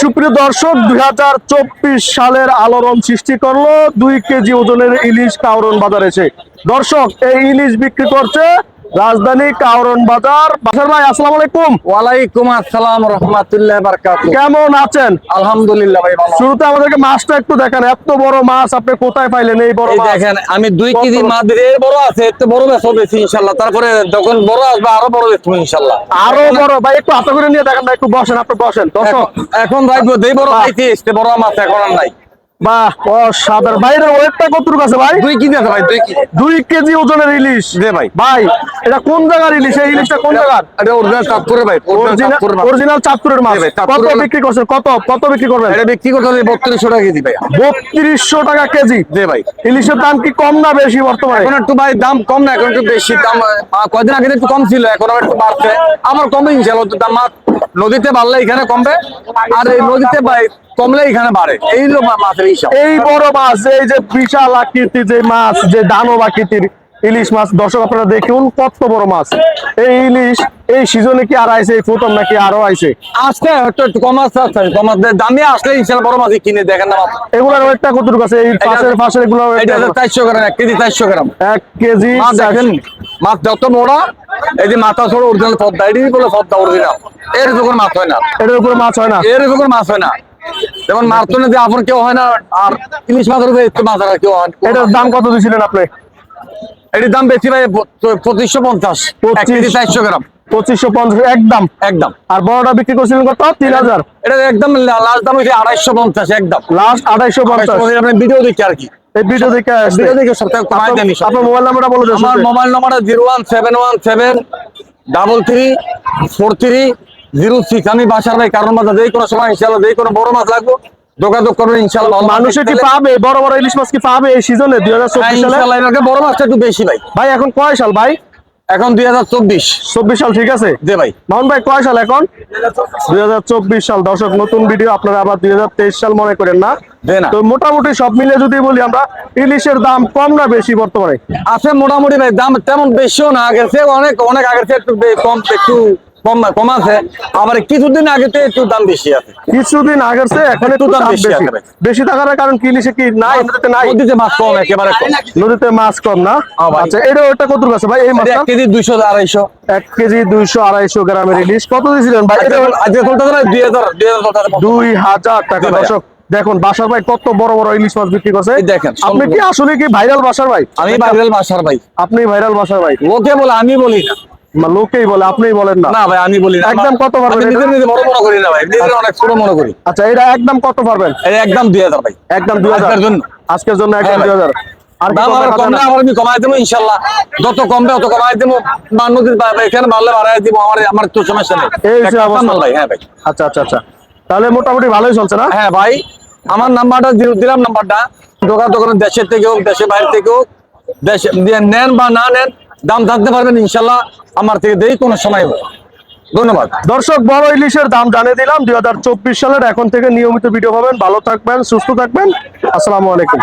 সুপ্রিয় দর্শক, দুই হাজার চব্বিশ সালের আলোড়ন সৃষ্টি করল। দুই কেজি ওজনের ইলিশ কাউরন বাজার এসে। দর্শক, এই ইলিশ বিক্রি করছে রাজধানী কাউরন বাজার। বাসার ভাই আসসালামু আলাইকুম। ওয়ালাইকুম আসসালাম রহমতুল্লাহ বারকাত কেমন আছেন? আলহামদুলিল্লাহ ভাই ভালো। শুরুতে আমাদেরকে মাছটা একটু দেখেন এত বড় মাছ আপনি কোথায় পাইলেন এই বড় দেখেন আমি দুই কেজি মাছ দিই এর বড় আছে এত বড় বেসো বেশি ইনশাল্লাহ তারপরে যখন বড় আসবে আরও বড় বেসবো ইনশাল্লাহ আরও বড়। ভাই একটু হাতে করে নিয়ে দেখেন না একটু বসেন আপনি বসেন। দর্শক এখন- ভাই যেই বড়। খাইছি বড় মাছ এখন আর নাই। বাহ অসাধারণ ভাই এর ওয়েটটা কতটুকু আছে ভাই? দুই কেজি আছে ভাই দুই কেজি। দুই কেজি ওজনের ইলিশ। দে ভাই। ভাই এটা কোন জায়গার ইলিশ? এই ইলিশটা কোন জায়গার? এটা অরিজিনাল চাঁদপুরে ভাই অরিজিনাল চাঁদপুরের মাছ। অরিজিনাল চাঁদপুরের মাছ। জি ভাই, কত বিক্রি করছেন? কত? কত বিক্রি করবেন? এটা বিক্রি করতে বত্রিশশো টাকা কেজি ভাই। বত্রিশশো টাকা কেজি। দে ভাই। ইলিশের দাম কি কম না বেশি বর্তমানে? এখন একটু ভাই দাম কম না এখন একটু বেশি। দাম কয়দিন আগে একটু কম ছিল এখন একটু বাড়ছে। আমার কমবে ইনশাল্লাহ দাম নদীতে বাড়লে এখানে কমবে আর এই নদীতে কমলে এখানে বাড়ে। এই মাছের হিসাব। এই বড় মাছ এই যে বিশাল আকৃতির যে মাছ যে দানব আকৃতির ইলিশ মাছ দর্শক আপনারা দেখুন কত বড় মাছ। এই ইলিশ এই সিজনে কি আর আইছে প্রথম নাকি আরও আইছে? আজকে একটু একটু কম আসতে আসতে কম আসতে দামে আসলে ইনশাল্লাহ বড় মাছ কিনে দেখেন না এগুলার ওয়েটটা কতটুকু আছে? এই পাশের পাশের এগুলো এটা হলো চারশো গ্রাম এক কেজি চারশো গ্রাম। এক কেজি মাছ দেখেন মাছ যত মোড়া এই যে মাথা ছোট অরিজিনাল পদ্মা এটি বলে পদ্মা অরিজিনাল এর যখন মাছ হয় না। এটার উপরে মাছ হয় না। এর যখন মাছ হয় না। যেমন মারতনে যে আপন কেউ হয় না আর ইলিশ মাছের উপরে মাছ আর কেউ হয়। এটার দাম কত দিয়েছিলেন আপনি? এটির দাম বেশি ভাই পঁচিশশো পঞ্চাশ। কেজি চারশো গ্রাম। পঁচিশশো পঞ্চাশ একদম? একদম। আর বড়টা বিক্রি করছিলেন কত? তিন হাজার। এটা একদম লাস্ট দাম হচ্ছে আড়াইশো পঞ্চাশ একদম। লাস্ট আড়াইশো পঞ্চাশ। আপনি ভিডিও দেখি আর কি। এই ভিডিও দেখে ভিডিও দেখে দেন আপনার মোবাইল নাম্বারটা বলে দেন আমার mobile number zero one seven one seven double three four three zero six আমি বাসার ভাই কারণ মাছ যে কোনো সময় ইনশাল্লাহ যে কোনো বড় মাছ লাগবো যোগাযোগ করবেন ইনশাল্লাহ মানুষে কি পাবে? বড় বড় ইলিশ মাছ কি পাবে এই সিজনে দুই হাজার হ্যাঁ, চব্বিশ সালে? ইনশাল্লাহ এর বড় মাছটা একটু বেশি ভাই। ভাই এখন কয় সাল ভাই? এখন দুই হাজার চব্বিশ। চব্বিশ সাল ঠিক আছে? দে ভাই। মোহন ভাই কয় সাল এখন? দুই হাজার চব্বিশ সাল দর্শক নতুন ভিডিও আপনারা আবার দুই হাজার তেইশ সাল মনে করেন না? তো মোটামুটি সব মিলে যদি বলি আমরা ইলিশের দাম কম না বেশি বর্তমানে? আছে মোটামুটি ভাই দাম তেমন বেশিও না আগের চেয়ে অনেক অনেক আগের চেয়ে একটু কম একটু কম কম আছে আবার কিছুদিন আগে একটু দাম বেশি আছে। কিছুদিন আগের চেয়ে এখন একটু দাম বেশি বেশি। থাকার কারণ কি কি নাই নদীতে নাই? নদীতে মাছ কম একেবারে নদীতে মাছ কম না? হ্যাঁ আচ্ছা এটা ওটা কত আছে ভাই? এই মাছটা? কেজি কেজি গ্রামের ইলিশ। কত দিয়েছিলেন ভাই? এটা আজকে চলতে না টাকা। দর্শক দেখুন বাসার ভাই কত বড় বড় ইলিশ মাছ বিক্রি করছে। দেখেন, আপনি কি আসলে কি ভাইরাল বাসার ভাই? আমি বাইরের বাসার ভাই। আপনি ভাইরাল বাসার ভাই। লোকে বলে আমি বলি না। লোকেই বলে আপনিই বলেন না। না ভাই আমি বলি না। একদম কত পারবেন নিজে নিজে বড় মনে করি না ভাই নিজে অনেক ছোট মনে করি। আচ্ছা এটা একদম কত পারবেন? একদম ভাই। একদম দুই হাজার। আজকের জন্য। আজকের জন্য একদম হ্যাঁ আর দাম কমে আবার না? আবার আমি কমাই দেবো ইনশাল্লাহ। যত কমবে অত কমাই দেবো। বা নদীর বা- বা এখানে বাড়লে বাড়াই দিব আমার আমার তো সমস্যা নেই। এই যে একটা অবস্থা। ভাই হ্যাঁ ভাই। আচ্ছা আচ্ছা আচ্ছা। তাহলে মোটামুটি ভালোই চলছে না? হ্যাঁ ভাই আমার নাম্বারটা দিলাম নাম্বারটা। দোকান দোকান দেশের থেকে হোক দেশের বাইরে থেকে হোক। দেশে নেন বা না নেন দাম থাকতে পারবেন ইনশাল্লাহ। আমার থেকে দেই কোনো সময় ধন্যবাদ। দর্শক, বড় ইলিশের দাম জানিয়ে দিলাম। দুই হাজার চব্বিশ সালের এখন থেকে নিয়মিত ভিডিও পাবেন। ভালো থাকবেন, সুস্থ থাকবেন। আসসালামু আলাইকুম।